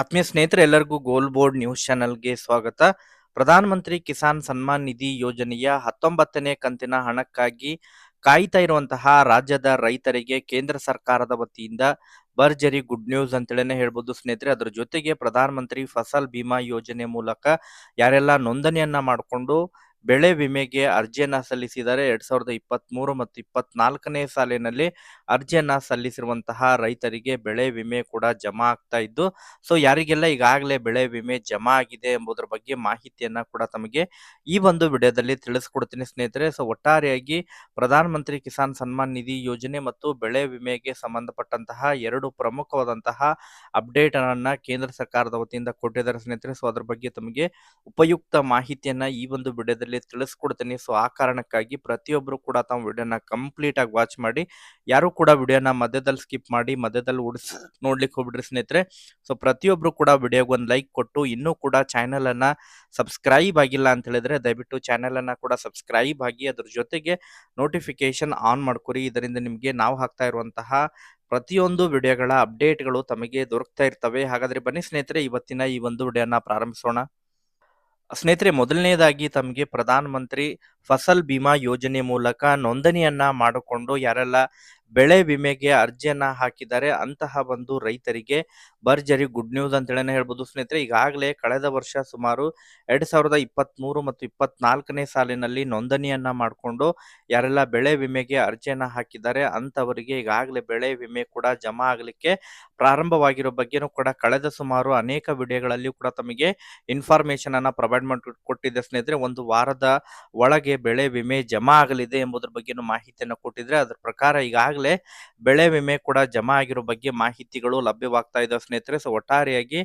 ಆತ್ಮೀಯ ಸ್ನೇಹಿತರೆ, ಎಲ್ಲರಿಗೂ ಗೋಲ್ ಬೋರ್ಡ್ ನ್ಯೂಸ್ ಚಾನೆಲ್ಗೆ ಸ್ವಾಗತ. ಪ್ರಧಾನಮಂತ್ರಿ ಕಿಸಾನ್ ಸನ್ಮಾನ್ ನಿಧಿ ಯೋಜನೆಯ ಹತ್ತೊಂಬತ್ತನೇ ಕಂತಿನ ಹಣಕ್ಕಾಗಿ ಕಾಯ್ತಾ ಇರುವಂತಹ ರಾಜ್ಯದ ರೈತರಿಗೆ ಕೇಂದ್ರ ಸರ್ಕಾರದ ವತಿಯಿಂದ ಭರ್ಜರಿ ಗುಡ್ ನ್ಯೂಸ್ ಅಂತೇಳಿನೇ ಹೇಳ್ಬೋದು ಸ್ನೇಹಿತರೆ. ಅದರ ಜೊತೆಗೆ ಪ್ರಧಾನಮಂತ್ರಿ ಫಸಲ್ ಬಿಮಾ ಯೋಜನೆ ಮೂಲಕ ಯಾರೆಲ್ಲ ನೋಂದಣಿಯನ್ನ ಮಾಡಿಕೊಂಡು ಬೆಳೆ ವಿಮೆಗೆ ಅರ್ಜಿಯನ್ನ ಸಲ್ಲಿಸಿದರೆ ಎರಡ್ ಸಾವಿರದ ಇಪ್ಪತ್ತ್ ಮೂರು ಮತ್ತು ಇಪ್ಪತ್ನಾಲ್ಕನೇ ಸಾಲಿನಲ್ಲಿ ಅರ್ಜಿಯನ್ನ ಸಲ್ಲಿಸಿರುವಂತಹ ರೈತರಿಗೆ ಬೆಳೆ ವಿಮೆ ಕೂಡ ಜಮಾ ಆಗ್ತಾ ಇದ್ದು, ಸೊ ಯಾರಿಗೆಲ್ಲ ಈಗಾಗಲೇ ಬೆಳೆ ವಿಮೆ ಜಮಾ ಆಗಿದೆ ಎಂಬುದರ ಬಗ್ಗೆ ಮಾಹಿತಿಯನ್ನ ಕೂಡ ತಮಗೆ ಈ ಒಂದು ವಿಡಿಯೋದಲ್ಲಿ ತಿಳಿಸ್ಕೊಡ್ತೀನಿ ಸ್ನೇಹಿತರೆ. ಸೊ ಒಟ್ಟಾರೆಯಾಗಿ ಪ್ರಧಾನಮಂತ್ರಿ ಕಿಸಾನ್ ಸನ್ಮಾನ್ ನಿಧಿ ಯೋಜನೆ ಮತ್ತು ಬೆಳೆ ವಿಮೆಗೆ ಸಂಬಂಧಪಟ್ಟಂತಹ ಎರಡು ಪ್ರಮುಖವಾದಂತಹ ಅಪ್ಡೇಟ್ ಅನ್ನ ಕೇಂದ್ರ ಸರ್ಕಾರದ ವತಿಯಿಂದ ಕೊಟ್ಟಿದ್ದಾರೆ ಸ್ನೇಹಿತರೆ. ಸೊ ಅದರ ಬಗ್ಗೆ ತಮಗೆ ಉಪಯುಕ್ತ ಮಾಹಿತಿಯನ್ನ ಈ ಒಂದು ವಿಡಿಯೋದಲ್ಲಿ ತಿಳಿಸ್ಕೊಡ್ತೀನಿ. ಸೊ ಆ ಕಾರಣಕ್ಕಾಗಿ ಪ್ರತಿಯೊಬ್ಬರು ಕೂಡ ತಾವು ವಿಡಿಯೋನ ಕಂಪ್ಲೀಟ್ ಆಗಿ ವಾಚ್ ಮಾಡಿ. ಯಾರು ಕೂಡ ವಿಡಿಯೋನ ಮಧ್ಯದಲ್ಲಿ ಸ್ಕಿಪ್ ಮಾಡಿ, ಮಧ್ಯದಲ್ಲಿ ಉಡಿಸ್ ನೋಡ್ಲಿಕ್ಕೆ ಹೋಗ್ಬಿಡ್ರಿ ಸ್ನೇಹಿತರೆ. ಸೊ ಪ್ರತಿಯೊಬ್ರು ಕೂಡ ವಿಡಿಯೋಗೆ ಒಂದು ಲೈಕ್ ಕೊಟ್ಟು, ಇನ್ನೂ ಕೂಡ ಚಾನೆಲ್ ಅನ್ನ ಸಬ್ಸ್ಕ್ರೈಬ್ ಆಗಿಲ್ಲ ಅಂತ ಹೇಳಿದ್ರೆ ದಯವಿಟ್ಟು ಚಾನೆಲ್ ಅನ್ನ ಕೂಡ ಸಬ್ಸ್ಕ್ರೈಬ್ ಆಗಿ ಅದ್ರ ಜೊತೆಗೆ ನೋಟಿಫಿಕೇಶನ್ ಆನ್ ಮಾಡ್ಕೊರಿ. ಇದರಿಂದ ನಿಮಗೆ ನಾವು ಹಾಕ್ತಾ ಇರುವಂತಹ ಪ್ರತಿಯೊಂದು ವಿಡಿಯೋಗಳ ಅಪ್ಡೇಟ್ಗಳು ತಮಗೆ ದೊರಕ್ತಾ ಇರ್ತವೆ. ಹಾಗಾದ್ರೆ ಬನ್ನಿ ಸ್ನೇಹಿತರೆ, ಇವತ್ತಿನ ಈ ಒಂದು ವಿಡಿಯೋನ ಪ್ರಾರಂಭಿಸೋಣ. ಸ್ನೇಹಿತರೆ ಮೊದಲನೇದಾಗಿ ತಮಗೆ ಪ್ರಧಾನ ಮಂತ್ರಿ ಫಸಲ್ ಬಿಮಾ ಯೋಜನೆ ಮೂಲಕ ನೋಂದಣಿಯನ್ನ ಮಾಡಿಕೊಂಡು ಯಾರೆಲ್ಲ ಬೆಳೆ ವಿಮೆಗೆ ಅರ್ಜಿಯನ್ನ ಹಾಕಿದ್ದಾರೆ, ಅಂತಹ ಒಂದು ರೈತರಿಗೆ ಭರ್ಜರಿ ಗುಡ್ ನ್ಯೂಸ್ ಅಂತ ಹೇಳನೇ ಹೇಳ್ಬೋದು. ಸ್ನೇಹಿತರೆ, ಈಗಾಗಲೇ ಕಳೆದ ವರ್ಷ ಸುಮಾರು ಎರಡ್ ಸಾವಿರದ ಇಪ್ಪತ್ತ್ ಮೂರು ಮತ್ತು ಇಪ್ಪತ್ನಾಲ್ಕನೇ ಸಾಲಿನಲ್ಲಿ ನೋಂದಣಿಯನ್ನ ಮಾಡಿಕೊಂಡು ಯಾರೆಲ್ಲ ಬೆಳೆ ವಿಮೆಗೆ ಅರ್ಜಿಯನ್ನ ಹಾಕಿದ್ದಾರೆ ಅಂತವರಿಗೆ ಈಗಾಗಲೇ ಬೆಳೆ ವಿಮೆ ಕೂಡ ಜಮಾ ಆಗಲಿಕ್ಕೆ ಪ್ರಾರಂಭವಾಗಿರೋ ಬಗ್ಗೆನೂ ಕೂಡ ಕಳೆದ ಸುಮಾರು ಅನೇಕ ವಿಡಿಯೋಗಳಲ್ಲಿ ಕೂಡ ತಮಗೆ ಇನ್ಫಾರ್ಮೇಶನ್ ಅನ್ನ ಪ್ರೊವೈಡ್ ಮಾಡಿ ಕೊಟ್ಟಿದ್ದೆ ಸ್ನೇಹಿತರೆ, ಒಂದು ವಾರದ ಒಳಗೆ ಬೆಳೆ ವಿಮೆ ಜಮಾ ಆಗಲಿದೆ ಎಂಬುದರ ಬಗ್ಗೆನೂ ಮಾಹಿತಿಯನ್ನು ಕೊಟ್ಟಿದ್ರೆ ಅದರ ಪ್ರಕಾರ ಈಗಾಗಲೇ ಬೆಳೆ ವಿಮೆ ಕೂಡ ಜಮಾ ಆಗಿರೋ ಬಗ್ಗೆ ಮಾಹಿತಿಗಳು ಲಭ್ಯವಾಗ್ತಾ ಇದ್ದಾವೆ ಸ್ನೇಹಿತರೆ. ಸೊ ಒಟ್ಟಾರೆಯಾಗಿ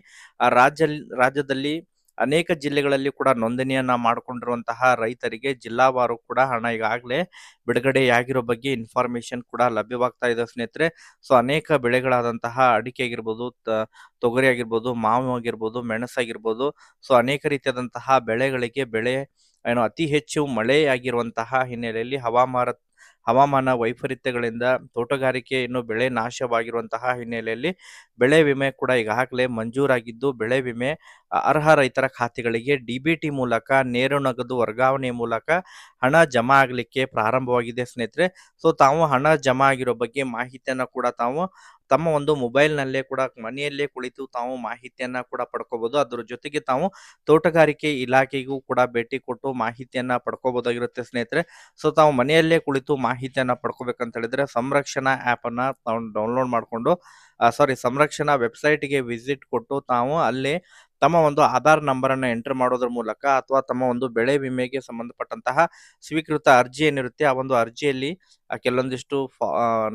ರಾಜ್ಯ ರಾಜ್ಯದಲ್ಲಿ ಅನೇಕ ಜಿಲ್ಲೆಗಳಲ್ಲಿ ಕೂಡ ನೋಂದಣಿಯನ್ನ ಮಾಡಿಕೊಂಡಿರುವಂತಹ ರೈತರಿಗೆ ಜಿಲ್ಲಾವಾರು ಕೂಡ ಹಣ ಈಗಾಗಲೇ ಬಿಡುಗಡೆಯಾಗಿರೋ ಬಗ್ಗೆ ಇನ್ಫಾರ್ಮೇಶನ್ ಕೂಡ ಲಭ್ಯವಾಗ್ತಾ ಇದೆ ಸ್ನೇಹಿತರೆ. ಸೊ ಅನೇಕ ಬೆಳೆಗಳಾದಂತಹ ಅಡಿಕೆ ಆಗಿರ್ಬೋದು ತೊಗರಿ ಆಗಿರ್ಬೋದು ಮಾವು ಆಗಿರ್ಬೋದು, ಮೆಣಸಾಗಿರ್ಬೋದು. ಸೊ ಅನೇಕ ರೀತಿಯಾದಂತಹ ಬೆಳೆಗಳಿಗೆ ಬೆಳೆ ಏನು ಅತಿ ಹೆಚ್ಚು ಮಳೆಯಾಗಿರುವಂತಹ ಹಿನ್ನೆಲೆಯಲ್ಲಿ ಹವಾಮಾನ ಹವಾಮಾನ ವೈಪರೀತ್ಯಗಳಿಂದ ತೋಟಗಾರಿಕೆ ಇನ್ನು ಬೆಳೆ ನಾಶವಾಗಿರುವಂತಹ ಹಿನ್ನೆಲೆಯಲ್ಲಿ ಬೆಳೆ ವಿಮೆ ಕೂಡ ಈಗಾಗಲೇ ಮಂಜೂರಾಗಿದ್ದು, ಬೆಳೆ ವಿಮೆ ಅರ್ಹ ರೈತರ ಖಾತೆಗಳಿಗೆ ಡಿಬಿಟಿ ಮೂಲಕ, ನೇರ ನಗದು ವರ್ಗಾವಣೆ ಮೂಲಕ ಹಣ ಜಮಾ ಆಗಲಿಕ್ಕೆ ಪ್ರಾರಂಭವಾಗಿದೆ ಸ್ನೇಹಿತರೆ. ಸೊ ತಾವು ಹಣ ಜಮಾ ಆಗಿರೋ ಬಗ್ಗೆ ಮಾಹಿತಿಯನ್ನ ಕೂಡ ತಾವು ತಮ್ಮ ಒಂದು ಮೊಬೈಲ್ನಲ್ಲೇ ಕೂಡ ಮನೆಯಲ್ಲೇ ಕುಳಿತು ತಾವು ಮಾಹಿತಿಯನ್ನ ಕೂಡ ಪಡ್ಕೋಬಹುದು ಅದ್ರ ಜೊತೆಗೆ ತಾವು ತೋಟಗಾರಿಕೆ ಇಲಾಖೆಗೂ ಕೂಡ ಭೇಟಿ ಕೊಟ್ಟು ಮಾಹಿತಿಯನ್ನ ಪಡ್ಕೋಬಹುದಾಗಿರುತ್ತೆ ಸ್ನೇಹಿತರೆ. ಸೊ ತಾವು ಮನೆಯಲ್ಲೇ ಕುಳಿತು ಮಾಹಿತಿಯನ್ನ ಪಡ್ಕೋಬೇಕಂತ ಹೇಳಿದ್ರೆ ಸಂರಕ್ಷಣಾ ಆ್ಯಪ್ ಅನ್ನ ತಾವು ಡೌನ್ಲೋಡ್ ಮಾಡಿಕೊಂಡು ಸಾರಿ ಸಂರಕ್ಷಣಾ ವೆಬ್ಸೈಟ್ಗೆ ವಿಸಿಟ್ ಕೊಟ್ಟು ತಾವು ಅಲ್ಲಿ ತಮ್ಮ ಒಂದು ಆಧಾರ್ ನಂಬರ್ ಅನ್ನು ಎಂಟರ್ ಮಾಡೋದ್ರ ಮೂಲಕ ಅಥವಾ ತಮ್ಮ ಒಂದು ಬೆಳೆ ವಿಮೆಗೆ ಸಂಬಂಧಪಟ್ಟಂತಹ ಸ್ವೀಕೃತ ಅರ್ಜಿ ಏನಿರುತ್ತೆ ಆ ಒಂದು ಅರ್ಜಿಯಲ್ಲಿ ಕೆಲವೊಂದಿಷ್ಟು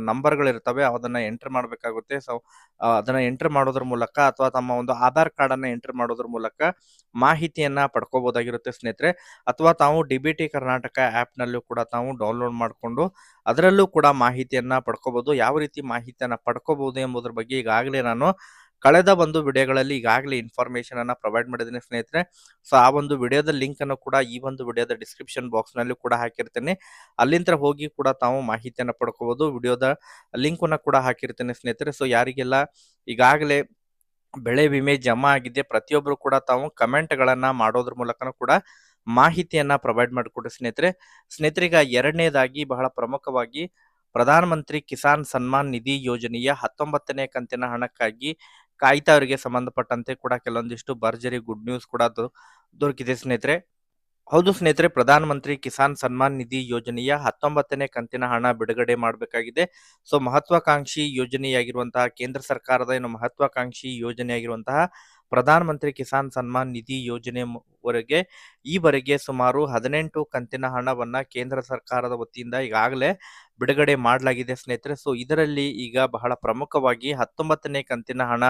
ನಂಬರ್ಗಳಿರ್ತವೆ, ಅದನ್ನ ಎಂಟರ್ ಮಾಡಬೇಕಾಗುತ್ತೆ. ಸೊ ಅದನ್ನ ಎಂಟರ್ ಮಾಡೋದ್ರ ಮೂಲಕ ಅಥವಾ ತಮ್ಮ ಒಂದು ಆಧಾರ್ ಕಾರ್ಡ್ ಅನ್ನ ಎಂಟರ್ ಮಾಡೋದ್ರ ಮೂಲಕ ಮಾಹಿತಿಯನ್ನ ಪಡ್ಕೋಬಹುದಾಗಿರುತ್ತೆ ಸ್ನೇಹಿತರೆ. ಅಥವಾ ತಾವು D B T Karnataka app ನಲ್ಲೂ ಕೂಡ ತಾವು ಡೌನ್ಲೋಡ್ ಮಾಡಿಕೊಂಡು ಅದರಲ್ಲೂ ಕೂಡ ಮಾಹಿತಿಯನ್ನ ಪಡ್ಕೋಬಹುದು ಯಾವ ರೀತಿ ಮಾಹಿತಿಯನ್ನ ಪಡ್ಕೋಬಹುದು ಎಂಬುದರ ಬಗ್ಗೆ ಈಗಾಗಲೇ ನಾನು ಕಳೆದ ಒಂದು ವಿಡಿಯೋಗಳಲ್ಲಿ ಈಗಾಗಲೇ ಇನ್ಫಾರ್ಮೇಶನ್ ಅನ್ನ ಪ್ರೊವೈಡ್ ಮಾಡಿದ್ದೀನಿ ಸ್ನೇಹಿತರೆ. ಸೊ ಆ ಒಂದು ವಿಡಿಯೋದ ಲಿಂಕ್ ಅನ್ನು ಕೂಡ ಈ ಒಂದು ವಿಡಿಯೋದ ಡಿಸ್ಕ್ರಿಪ್ಷನ್ ಬಾಕ್ಸ್ನಲ್ಲಿ ಕೂಡ ಹಾಕಿರ್ತೇನೆ. ಅಲ್ಲಿಂದ ಹೋಗಿ ಕೂಡ ತಾವು ಮಾಹಿತಿಯನ್ನ ಪಡ್ಕೋಬಹುದು ವಿಡಿಯೋದ ಲಿಂಕ್ ಅನ್ನ ಕೂಡ ಹಾಕಿರ್ತೇನೆ ಸ್ನೇಹಿತರೆ. ಸೊ ಯಾರಿಗೆಲ್ಲ ಈಗಾಗಲೇ ಬೆಳೆ ವಿಮೆ ಜಮಾ ಆಗಿದೆ ಪ್ರತಿಯೊಬ್ಬರು ಕೂಡ ತಾವು ಕಮೆಂಟ್ ಗಳನ್ನ ಮಾಡೋದ್ರ ಮೂಲಕನೂ ಕೂಡ ಮಾಹಿತಿಯನ್ನ ಪ್ರೊವೈಡ್ ಮಾಡಿಕೊಡ್ರಿ ಸ್ನೇಹಿತರೆ. ಸ್ನೇಹಿತರಿಗ ಎರಡನೇದಾಗಿ ಬಹಳ ಪ್ರಮುಖವಾಗಿ ಪ್ರಧಾನಮಂತ್ರಿ ಕಿಸಾನ್ ಸನ್ಮಾನ್ ನಿಧಿ ಯೋಜನೆಯ ಹತ್ತೊಂಬತ್ತನೇ ಕಂತಿನ ಹಣಕ್ಕಾಗಿ ಕಾಯ್ತಾವರಿಗೆ ಸಂಬಂಧಪಟ್ಟಂತೆ ಕೂಡ ಕೆಲವೊಂದಿಷ್ಟು ಭರ್ಜರಿ ಗುಡ್ ನ್ಯೂಸ್ ಕೂಡ ದೊರಕಿದೆ ಸ್ನೇಹಿತರೆ. ಹೌದು ಸ್ನೇಹಿತರೆ, ಪ್ರಧಾನಮಂತ್ರಿ ಕಿಸಾನ್ ಸನ್ಮಾನ್ ನಿಧಿ ಯೋಜನೆಯ ಹತ್ತೊಂಬತ್ತನೇ ಕಂತಿನ ಹಣ ಬಿಡುಗಡೆ ಮಾಡಬೇಕಾಗಿದೆ. ಸೊ, ಮಹತ್ವಾಕಾಂಕ್ಷಿ ಯೋಜನೆಯಾಗಿರುವಂತಹ ಕೇಂದ್ರ ಸರ್ಕಾರದ ಏನು ಮಹತ್ವಾಕಾಂಕ್ಷಿ ಯೋಜನೆಯಾಗಿರುವಂತಹ ಪ್ರಧಾನಮಂತ್ರಿ ಕಿಸಾನ್ ಸನ್ಮಾನ್ ನಿಧಿ ಯೋಜನೆ ವರೆಗೆ ಈವರೆಗೆ ಸುಮಾರು ಹದಿನೆಂಟು ಕಂತಿನ ಹಣವನ್ನ ಕೇಂದ್ರ ಸರ್ಕಾರದ ವತಿಯಿಂದ ಈಗಾಗಲೇ ಬಿಡುಗಡೆ ಮಾಡಲಾಗಿದೆ ಸ್ನೇಹಿತರೆ. ಸೊ ಇದರಲ್ಲಿ ಈಗ ಬಹಳ ಪ್ರಮುಖವಾಗಿ ಹತ್ತೊಂಬತ್ತನೇ ಕಂತಿನ ಹಣ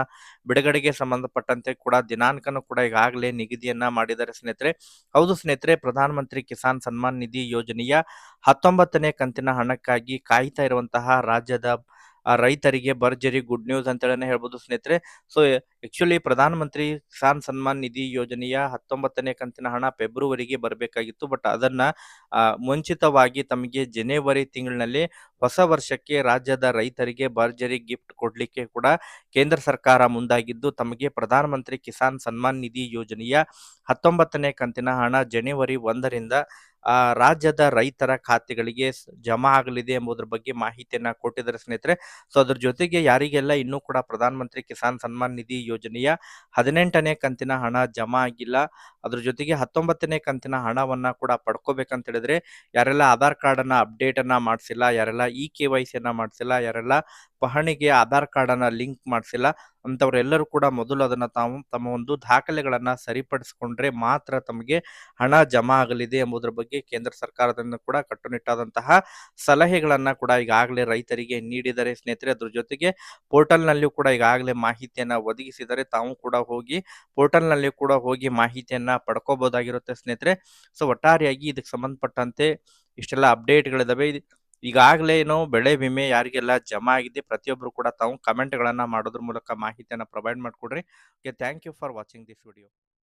ಬಿಡುಗಡೆಗೆ ಸಂಬಂಧಪಟ್ಟಂತೆ ಕೂಡ ದಿನಾಂಕನೂ ಕೂಡ ಈಗಾಗಲೇ ನಿಗದಿಯನ್ನ ಮಾಡಿದ್ದಾರೆ ಸ್ನೇಹಿತರೆ. ಹೌದು ಸ್ನೇಹಿತರೆ, ಪ್ರಧಾನಮಂತ್ರಿ ಕಿಸಾನ್ ಸನ್ಮಾನ್ ನಿಧಿ ಯೋಜನೆಯ ಹತ್ತೊಂಬತ್ತನೇ ಕಂತಿನ ಹಣಕ್ಕಾಗಿ ಕಾಯ್ತಾ ಇರುವಂತಹ ರಾಜ್ಯದ ರೈತರಿಗೆ ಭರ್ಜರಿ ಗುಡ್ ನ್ಯೂಸ್ ಅಂತೇಳಿ ಹೇಳ್ಬೋದು ಸ್ನೇಹಿತರೆ. ಸೊ ಆಕ್ಚುಲಿ ಪ್ರಧಾನಮಂತ್ರಿ ಕಿಸಾನ್ ಸನ್ಮಾನ್ ನಿಧಿ ಯೋಜನೆಯ ಹತ್ತೊಂಬತ್ತನೇ ಕಂತಿನ ಹಣ ಫೆಬ್ರವರಿಗೆ ಬರಬೇಕಾಗಿತ್ತು. ಬಟ್ ಅದನ್ನ ಆ, ಮುಂಚಿತವಾಗಿ ತಮಗೆ ಜನವರಿ ತಿಂಗಳಿನಲ್ಲಿ ಹೊಸ ವರ್ಷಕ್ಕೆ ರಾಜ್ಯದ ರೈತರಿಗೆ ಭರ್ಜರಿ ಗಿಫ್ಟ್ ಕೊಡ್ಲಿಕ್ಕೆ ಕೂಡ ಕೇಂದ್ರ ಸರ್ಕಾರ ಮುಂದಾಗಿದ್ದು ತಮಗೆ ಪ್ರಧಾನಮಂತ್ರಿ ಕಿಸಾನ್ ಸನ್ಮಾನ್ ನಿಧಿ ಯೋಜನೆಯ ಹತ್ತೊಂಬತ್ತನೇ ಕಂತಿನ ಹಣ ಜನವರಿ ಒಂದರಿಂದ ಆ, ರಾಜ್ಯದ ರೈತರ ಖಾತೆಗಳಿಗೆ ಜಮಾ ಆಗಲಿದೆ ಎಂಬುದರ ಬಗ್ಗೆ ಮಾಹಿತಿಯನ್ನ ಕೊಟ್ಟಿದ್ದಾರೆ ಸ್ನೇಹಿತರೆ. ಸೊ, ಅದ್ರ ಜೊತೆಗೆ ಯಾರಿಗೆಲ್ಲ ಇನ್ನೂ ಕೂಡ ಪ್ರಧಾನಮಂತ್ರಿ ಕಿಸಾನ್ ಸನ್ಮಾನ್ ನಿಧಿ ಯೋಜನೆಯ ಹದಿನೆಂಟನೇ ಕಂತಿನ ಹಣ ಜಮಾ ಆಗಿಲ್ಲ ಅದ್ರ ಜೊತೆಗೆ ಹತ್ತೊಂಬತ್ತನೇ ಕಂತಿನ ಹಣವನ್ನ ಕೂಡ ಪಡ್ಕೋಬೇಕಂತ ಹೇಳಿದ್ರೆ, ಯಾರೆಲ್ಲ ಆಧಾರ್ ಕಾರ್ಡ್ ಅನ್ನ ಅಪ್ಡೇಟ್ ಅನ್ನ ಮಾಡಿಸಿಲ್ಲ, ಯಾರೆಲ್ಲ ಇ ಕೆ ವೈ ಸಿ ಅನ್ನ ಮಾಡಿಸಿಲ್ಲ, ಯಾರೆಲ್ಲ ಪಹಣಿಗೆ ಆಧಾರ್ ಕಾರ್ಡ್ ಅನ್ನ ಲಿಂಕ್ ಮಾಡಿಸಿಲ್ಲ ಅಂತವರೆಲ್ಲರೂ ಕೂಡ ಮೊದಲು ಅದನ್ನ ತಾವು ತಮ್ಮ ಒಂದು ದಾಖಲೆಗಳನ್ನ ಸರಿಪಡಿಸಿಕೊಂಡ್ರೆ ಮಾತ್ರ ತಮಗೆ ಹಣ ಜಮಾ ಆಗಲಿದೆ ಎಂಬುದರ ಬಗ್ಗೆ ಕೇಂದ್ರ ಸರ್ಕಾರದಿಂದ ಕೂಡ ಕಟ್ಟುನಿಟ್ಟಾದಂತಹ ಸಲಹೆಗಳನ್ನ ಕೂಡ ಈಗಾಗಲೇ ರೈತರಿಗೆ ನೀಡಿದರೆ ಸ್ನೇಹಿತರೆ, ಅದ್ರ ಜೊತೆಗೆ ಪೋರ್ಟಲ್ ನಲ್ಲಿಯೂ ಕೂಡ ಈಗಾಗಲೇ ಮಾಹಿತಿಯನ್ನ ಒದಗಿಸಿದರೆ ತಾವು ಕೂಡ ಹೋಗಿ ಪೋರ್ಟಲ್ನಲ್ಲಿ ಕೂಡ ಹೋಗಿ ಮಾಹಿತಿಯನ್ನ ಪಡ್ಕೋಬಹುದಾಗಿರುತ್ತೆ ಸ್ನೇಹಿತರೆ. ಸೊ ಒಟ್ಟಾರೆಯಾಗಿ ಇದಕ್ಕೆ ಸಂಬಂಧಪಟ್ಟಂತೆ ಇಷ್ಟೆಲ್ಲ ಅಪ್ಡೇಟ್ಗಳಿದಾವೆ. ಗಳಿದಾವೆ ಈಗಾಗಲೇ ಏನು ಬೆಳೆ ವಿಮೆ ಯಾರಿಗೆಲ್ಲ ಜಮಾ ಆಗಿದೆ ಪ್ರತಿಯೊಬ್ಬರು ಕೂಡ ತಾವು ಕಮೆಂಟ್ಗಳನ್ನ ಮಾಡೋದ್ರ ಮೂಲಕ ಮಾಹಿತಿಯನ್ನು ಪ್ರೊವೈಡ್ ಮಾಡಿಕೊಡ್ರಿ. Okay thank you for watching this video